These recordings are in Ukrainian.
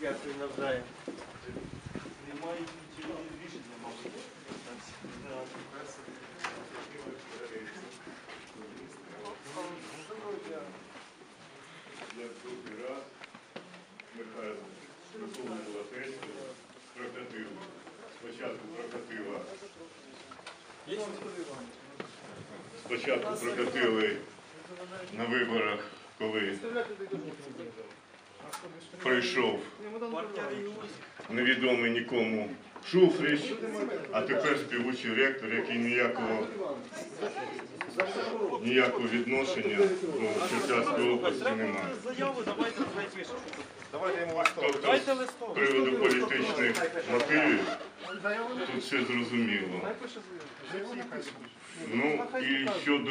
Дякую навзаєм. Немає нічого рішення, мабуть. Я другий раз Михайло виконувала тест, прокатив. Спочатку прокатила. Спочатку прокатили на виборах, коли прийшов. Невідомий нікому Шуфрич, а тепер співучий ректор, який ніякого ніякого відношення до Черкаської області немає. Тобто з приводу політичних мотивів тут все зрозуміло. Ну і щодо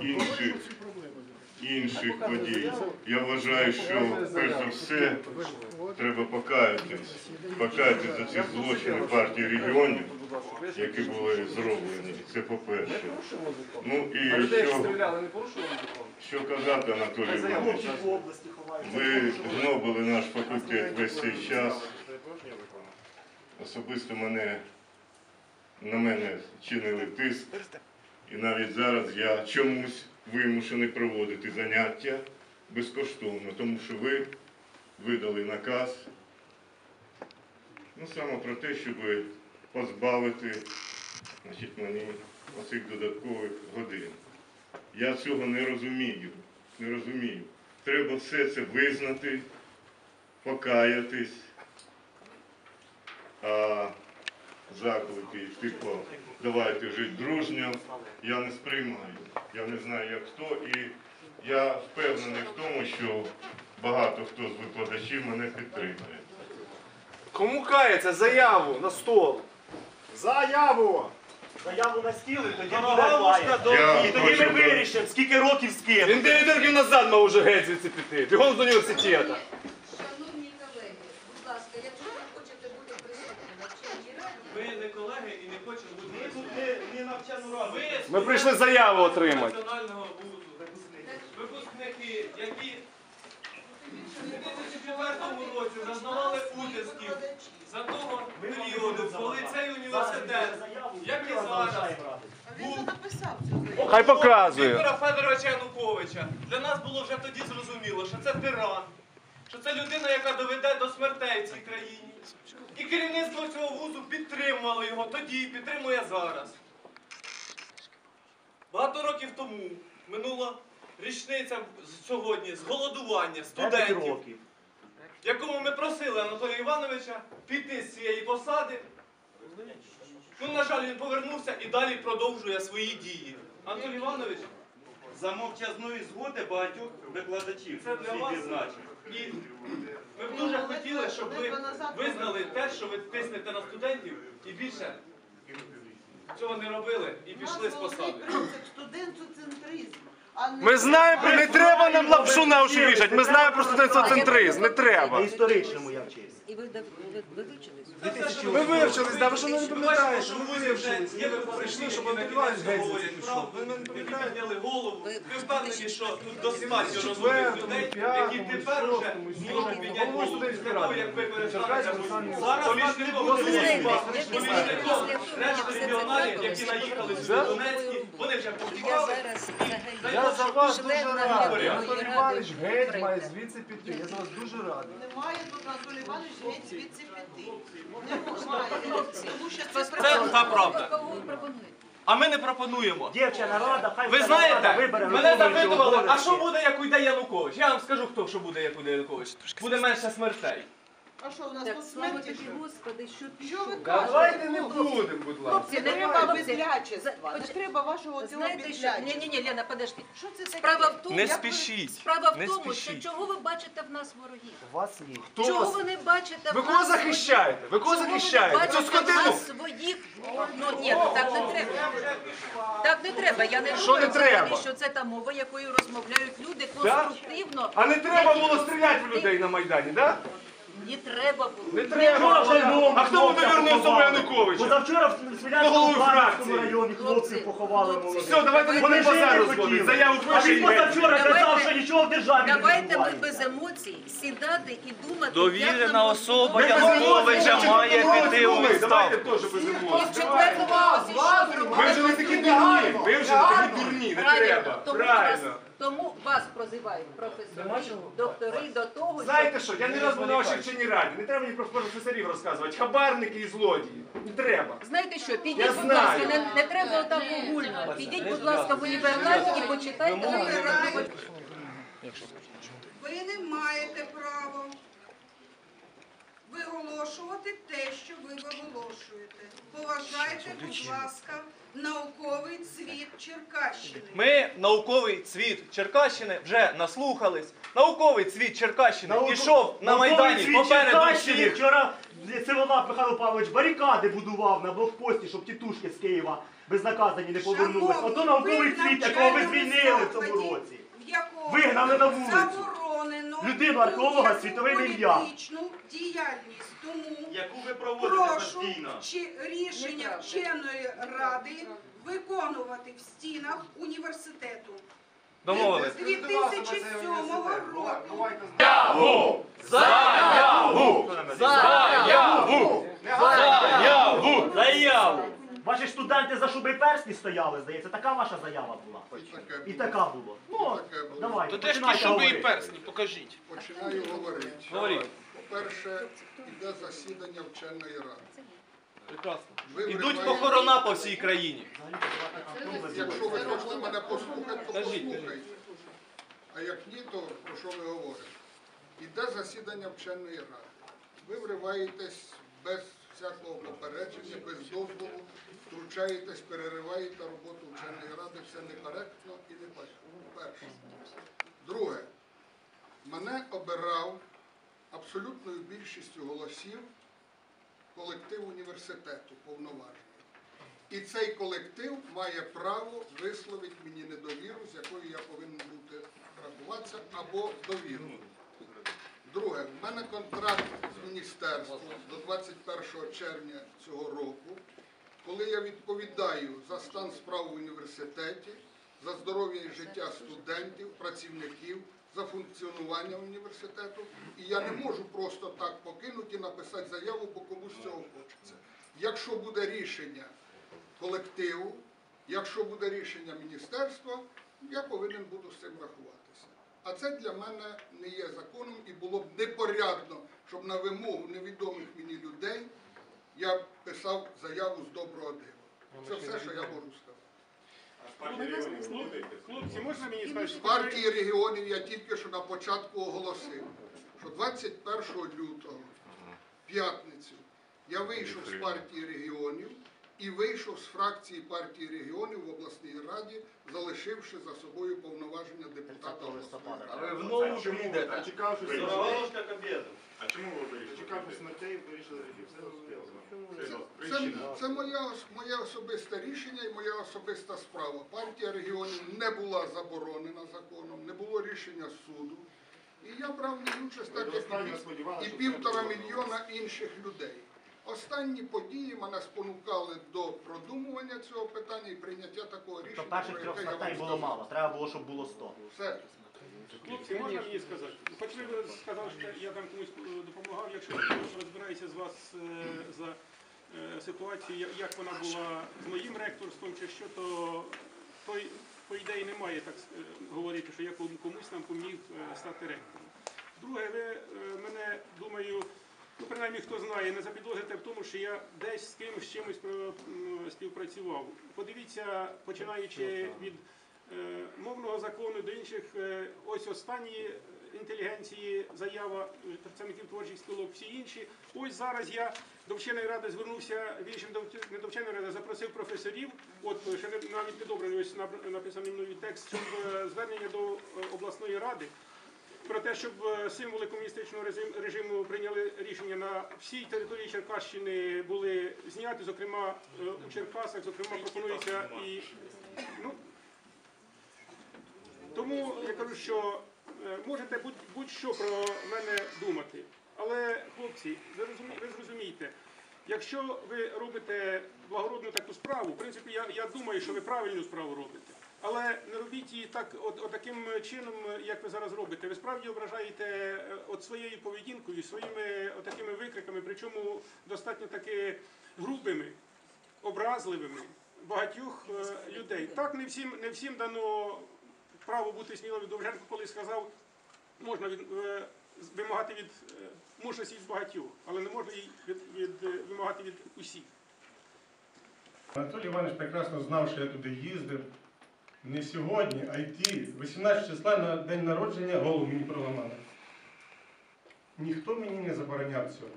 проблему. інших подій, я вважаю, що перш за все треба покаятись, покаятись за ці злочини партії регіонів, які були зроблені. Це по-перше. Ну і що, що казати, Анатолій Іванович, ви гнобили наш факультет весь цей час. Особисто мене на мене чинили тиск, і навіть зараз я чомусь вимушений проводити заняття безкоштовно, тому що ви видали наказ ну, саме про те, щоб позбавити значить, мені оцих додаткових годин. Я цього не розумію. Не розумію. Треба все це визнати, покаятись. А заклики, типу, давайте жити дружньо, я не сприймаю. Я не знаю, як хто, і я впевнений в тому, що багато хто з викладачів мене підтримує. Кому кається? Заяву на стол. Заяву! Заяву на стіл і тоді буде. Я І тоді ми хочу вирішимо, скільки років скинути. Він 9 років назад мав уже геть звідси піти. Бігом з університету. Шановні колеги, будь ласка, якщо ви хочете бути присутніми на вченій раді, Ми не колеги і не хочемо бути Ми тут присутніми. не, не навчану раду. Ви Ми прийшли заяву отримати. Національного вузу. Випускники, які в 2004 році зазнавали утисків за того періоду, коли цей університет, як і зараз, був Хай показує. Віктора Федоровича Януковича. Для нас було вже тоді зрозуміло, що це тиран, що це людина, яка доведе до смертей в цій країні. І керівництво цього вузу підтримувало його тоді і підтримує зараз. Багато років тому минула річниця сьогодні з голодування студентів, років. якому ми просили Анатолія Івановича піти з цієї посади. Ну, на жаль, він повернувся і далі продовжує свої дії. Анатолій Іванович, За мовчазної згоди багатьох викладачів це для вас. І ми б дуже хотіли, щоб ви визнали те, що ви тиснете на студентів і більше цього не робили і пішли з посади. принцип не- Ми знаємо, не треба нам лапшу на уші вішати. Ми знаємо про студентоцентризм. Не треба. історичному я вчився. і ви, ви, ви вивчились? Ми вивчились, да, ви що не Ми пам'ятаєте? бачимо, що в вузі вже є випускники, щоб Антоніванович говорять правду, які підняли голову. Ви впевнені, що тут достатньо розумних людей, які тепер вже зможуть підняти голову після того, як ви перестанете бути політиком, Після- політиком, після решта того, як регіоналів, все які наїхали з трапилось, Донецькі, вони вже взагалі Я за вас дуже радий. Анатолій Іванович геть має звідси піти. Я за вас дуже радий. Немає тут Анатолій Іванович геть звідси піти. Немає. Тому що це Це та правда. А ми не пропонуємо. Дівчина рада, хай Ви знаєте, вибере мене запитували, а що буде, як уйде Янукович? Я вам скажу, хто що буде, як уйде Янукович. Буде менше смертей. А що у нас Так, тут слава смерті? тобі, Господи, що ти Що ви? Давайте не будемо, будь ласка. Хлопці, не треба Хлопці, безлячества. Не треба вашого цього Знаєте що? Ні, ні, ні, Лена, подожди. Що це таке? Справа в тому, Не як ви- спішіть, Справа в не тому, що спішіть. чого ви бачите в нас ворогів? Вас ні. Хто Чого вас? ви не бачите в Ви нас кого захищаєте? Ви кого Чого захищаєте? ви Цю бачите в скотину? нас своїх? Ну ні, ну так не треба. Так не треба. Я не Що думаю, не треба? що це та мова, якою розмовляють люди конструктивно. А не треба було стріляти в людей на Майдані, так? Не треба було. Не треба. А хто буде вернув собою Януковича? Позавчора в Головою Свілянському фракції. Районі хлопців поховали молодих. Все, давайте не Вони базар розводити. хотіли. Заяву А він пишіть. позавчора казав, що нічого в державі не Давайте ми відбувається. без емоцій сідати і думати, як Довірена нам особа. Януковича має піти у Давайте відставку. теж без І емоцій. четвертому що? Ви вже не такі дурні. Ви вже не такі дурні. Не Правильно, треба. тому Правильно. Тому вас прозивають професори, доктори до того, Знаєте що, я не раз був на вашій вченій раді. Не треба мені про професорів розказувати. Хабарники і злодії. Не треба. Знаєте що, Я підіть, будь знаю. ласка, не, не треба отак огульно. Підіть, будь ласка, в університет і почитайте. Ви не маєте права виголошувати те, що ви виголошуєте. Поважайте, будь ласка, науковий цвіт Черкащини. Ми, науковий цвіт Черкащини, вже наслухались. Науковий цвіт Черкащини Науко- пішов на Науковий Майдані світ попереду Черкащини. всіх. Вчора Силовак Михайло Павлович барикади будував на блокпості, щоб тітушки з Києва безнаказані не повернулись. Ото науковий ви цвіт, якого ви звільнили в цьому році. в Вигнали на вулицю. Заборонено Людину археолога світовим ім'ям. політичну діяльність. Тому Яку ви проводите прошу постійно? чи рішення вченої ради виконувати в стінах університету. Домовились. З 2007 року Заяву! Заяву! Заяву! Заяву! Ваші студенти за шуби персні стояли, здається, така ваша заява була. І така була. Ну, давайте, То де ж ті починайте шуби і говорити. персні? Покажіть. Починаю говорити. Говоріть. По-перше, йде засідання вченої ради. Прекрасно. Ви Ідуть вриваєте- похорона по всій країні. Якщо ви хочете мене послухати, то послухайте. А як ні, то про що ви говорите? Іде засідання вченої ради. Ви вриваєтесь без всякого попередження, без дозволу, втручаєтесь, перериваєте роботу вченої ради, це некоректно і не перше. Друге, мене обирав абсолютною більшістю голосів колектив університету повноважений. І цей колектив має право висловити мені недовіру, з якою я повинен бути рахуватися, або довіру. Друге, в мене контракт з міністерством до 21 червня цього року, коли я відповідаю за стан справ в університеті, за здоров'я і життя студентів, працівників, за функціонування університету. І я не можу просто так покинути і написати заяву, бо комусь цього хочеться. Якщо буде рішення колективу, якщо буде рішення міністерства, я повинен буду з цим рахуватися. А це для мене не є законом і було б непорядно, щоб на вимогу невідомих мені людей я писав заяву з доброго дива. Це все, що я можу сказати. Хлопці, можна мені З партії регіонів я тільки що на початку оголосив, що 21 лютого, в п'ятницю, я вийшов з партії регіонів і вийшов з фракції партії регіонів в обласній раді, залишивши за собою повноваження депутата обласної ради. А ви в нову прийдете. А чому ви вирішили? Дочекавшись смертей, вирішили Це, це, це моя, моє особисте рішення і моя особиста справа. Партія регіонів не була заборонена законом, не було рішення суду. І я брав в ній участь так, як і, і півтора мільйона інших людей. Останні події мене спонукали до продумування цього питання і прийняття такого рішення. То перших трьох статей було мало, треба було, щоб було 100. Все. Хлопці, можна мені сказати? Хоч ви сказали, що я там комусь е, допомагав, якщо я розбираюся з вас е, за е, ситуацію, як вона була з моїм ректорством чи що, то той, по ідеї немає так говорити, що я комусь там поміг стати ректором. Друге, ви мене, думаю, ну принаймні хто знає, не запідозрите в тому, що я десь з кимось з чимось про- співпрацював. Подивіться, починаючи від е, мовного закону до інших, е, ось останні інтелігенції, заява е, представників творчих спілок, всі інші. Ось зараз я до вченої ради звернувся до не до вченої ради, запросив професорів. От е, ще навіть підобраний ось нап- написаний мною текст, щоб е, звернення до е, обласної ради. Про те, щоб е, символи комуністичного режиму прийняли рішення на всій території Черкащини були зняті, зокрема е, у Черкасах, зокрема пропонується і ну, тому я кажу, що е, можете будь- будь-що про мене думати. але хлопці, ви розумі- ви зрозумієте, якщо ви робите благородну таку справу, в принципі, я, я думаю, що ви правильну справу робите. Але не робіть її так, от, от таким чином, як ви зараз робите. Ви справді ображаєте е, от своєю поведінкою, своїми от такими викриками, причому достатньо таки грубими, образливими багатьох е, людей. Так не всім, не всім дано право бути сміливим. Довженко колись сказав, можна від, е, вимагати від мужності від багатьох, але не можна її від, від, е, вимагати від усіх. Анатолій Іванович прекрасно знав, що я туди їздив. Не сьогодні, а й ті. 18 числа на день народження голову мені проламали. Ніхто мені не забороняв цього.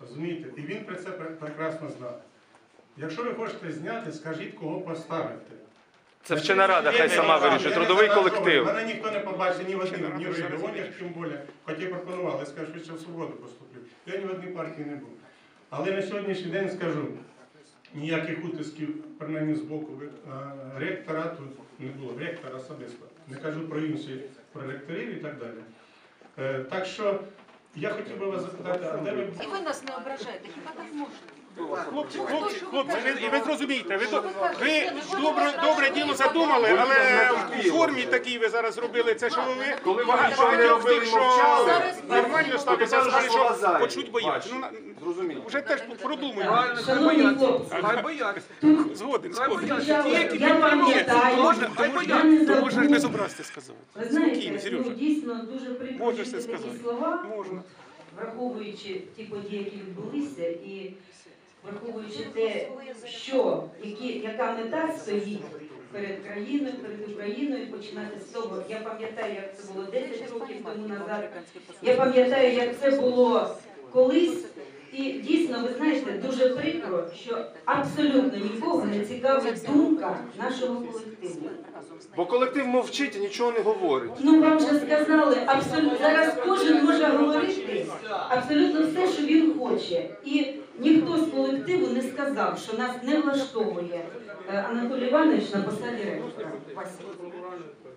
Розумієте? І він про це прекрасно знав. Якщо ви хочете зняти, скажіть, кого поставити. Це вчена рада, хай сама вирішує. Трудовий колектив. Мене ніхто не побачить ні в одній, ні в регіонах, тим більше, хоч я пропонував, я скажу, що в свободу поступлю. Я ні в одній партії не був. Але на сьогоднішній день скажу, ніяких утисків, принаймні з боку ректора тут не було, ректора особисто. Не кажу про інші, про ректорів і так далі. Е, Так що я хотів би вас запитати, а де ви І ви нас не ображаєте, хіба так можна? Хлопці, хлопці, хлопці, ви, ви зрозумієте, ви, до- ви добре, добре діло задумали, але в формі такій ви зараз зробили це, що ви Коли багато нічого не багатьох робили, тих, що мовчали, нормально ставляться, слова що зайві. почуть бояться. Ну, на- Зрозуміло. вже теж продумуємо. Шановні бояться. хлопці, Хай бояться. Згоден, згоден. Я пам'ятаю, Можна, Хай то я не можна ж без сказати. Ви Спокійно, знаєте, Сережа. ну, дійсно дуже прикро Можеш чути такі сказати. слова, Можна. враховуючи ті події, які відбулися, і враховуючи те, що, які, яка мета стоїть перед країною, перед Україною, починати з того. Я пам'ятаю, як це було 10 років тому назад. Я пам'ятаю, як це було колись. І дійсно, ви знаєте, дуже прикро, що абсолютно нікого не цікавить думка нашого колективу. Бо колектив мовчить і нічого не говорить. Ну вам же сказали, абсолютно зараз кожен може говорити абсолютно все, що він хоче. І ніхто з колективу не сказав, що нас не влаштовує е, Анатолій Іванович на посаді ректора.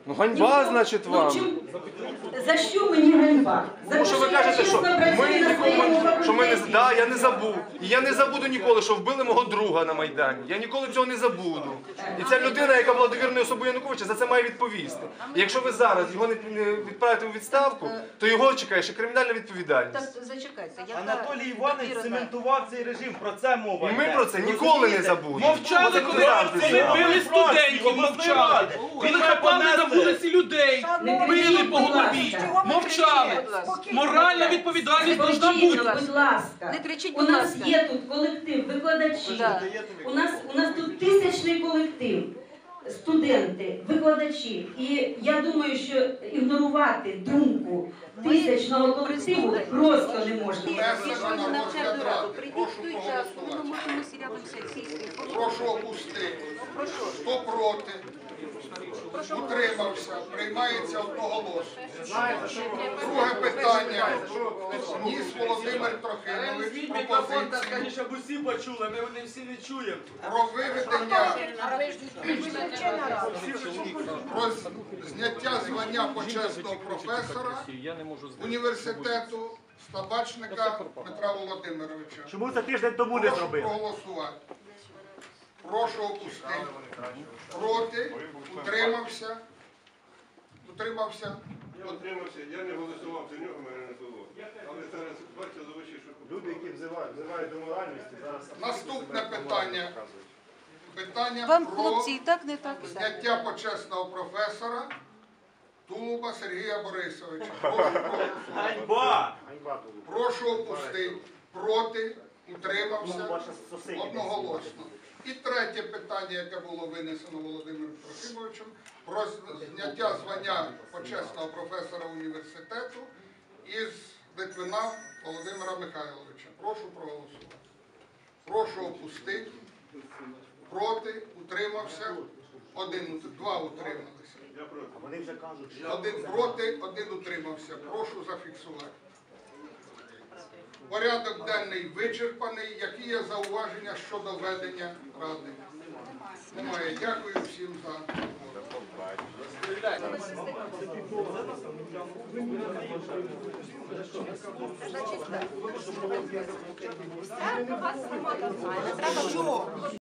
Ну ганьба, значить, Ну, вам. чим- за що мені ганьба? За Тому що ви кажете, що ми нікому, що ми не да, я не забув. І я не забуду ніколи, що вбили мого друга на Майдані. Я ніколи цього не забуду. І ця людина, яка була довірною особою Януковича, за це має відповісти. І якщо ви зараз його не не відправите у відставку, то його чекає ще кримінальна відповідальність. Так, зачекайте. яка Анатолій Іванович цементував цей режим, про це мова І ми про це ніколи не забудемо. Мовчали, Це коли не били студентів, мовчали. Коли хапали на вулиці людей, били по голові, мовчали. Моральна відповідальність должна бути. будь ласка. Не кричіть, У нас є тут колектив, викладачі. У нас у нас тут тисячний колектив, студенти, викладачі. І я думаю, що ігнорувати думку тисячного колективу просто не можна. Раду, прийдіть в той час, ми можемо сесії. Прошу опустити. Прошу. Хто проти? Утримався. Приймається одноголосно. Друге питання. Ніс Володимир Трохимович пропозицію щоб усі почули, ми не всі не чуємо. про виведення про зняття звання почесного професора університету Стабачника Петра Володимировича. Чому це тиждень тому не Прошу зробили? проголосувати. Прошу опустити. Проти. Утримався. Утримався. Отримався, я не голосував за нього, мене не було. Але зараз бачите, залишив, що Люди, які взивають, взивають до моральності, зараз Наступне питання. Питання Вам, про хлопці, і так, не так, зняття почесного професора Тулуба Сергія Борисовича. Прошу проголосувати. Ганьба! Прошу опустити. Проти. Ну, Утримався. ваша сусідня. Одноголосно. І третє питання, яке було винесено Володимиром Трохимовичем, про зняття звання почесного професора університету із Литвина Володимира Михайловича. Прошу проголосувати. Прошу опустити. Проти. Утримався. Один, два утрималися. Один проти, один утримався. Прошу зафіксувати. Порядок денний вичерпаний. Які є зауваження щодо ведення ради? Немає. Дякую всім за увагу.